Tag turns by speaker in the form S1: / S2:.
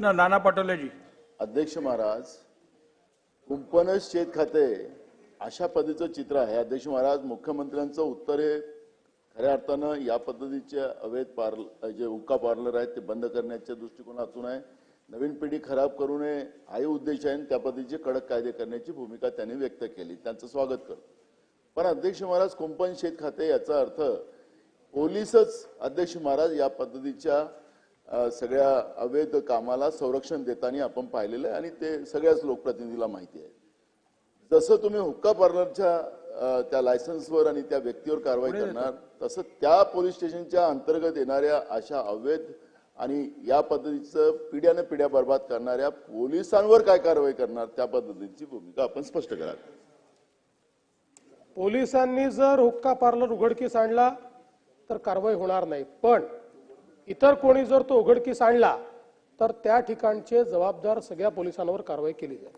S1: प्रश्न नाना पटोलेजी.
S2: अध्यक्ष महाराज कुंपणच शेत खाते अशा पद्धतीचं चित्र आहे. अध्यक्ष महाराज मुख्यमंत्र्यांचं उत्तर हे खऱ्या अर्थानं या पद्धतीचे अवैध पार्ल जे हुक्का पार्लर आहेत ते बंद करण्याच्या दृष्टिकोनातून आहे. नवीन पिढी खराब करू नये हाही उद्देश आहे आणि त्या पद्धतीचे कडक कायदे करण्याची भूमिका त्यांनी व्यक्त केली. त्यांचं स्वागत करतो. पण अध्यक्ष महाराज कुंपण शेत खाते याचा अर्थ पोलीसच अध्यक्ष महाराज या पद्धतीच्या सगळ्या अवैध कामाला संरक्षण देताना आपण पाहिलेलं आहे आणि ते सगळ्याच लोकप्रतिनिधीला माहिती आहे. जसं तुम्ही हुक्का पार्लरच्या त्या लायसन्सवर आणि त्या व्यक्तीवर कारवाई करणार तसं त्या पोलीस स्टेशनच्या अंतर्गत येणाऱ्या अशा अवैध आणि या पद्धतीचं पिढ्याने पिढ्या बर्बाद करणाऱ्या पोलिसांवर काय कारवाई करणार त्या पद्धतीची भूमिका आपण स्पष्ट करावी
S3: पोलिसांनी जर हुक्का पार्लर उघडकीस आणला तर कारवाई होणार नाही. पण इतर कोणी जर तो उघडकीस आणला तर त्या ठिकाणचे जबाबदार सगळ्या पोलिसांवर कारवाई केली जाईल.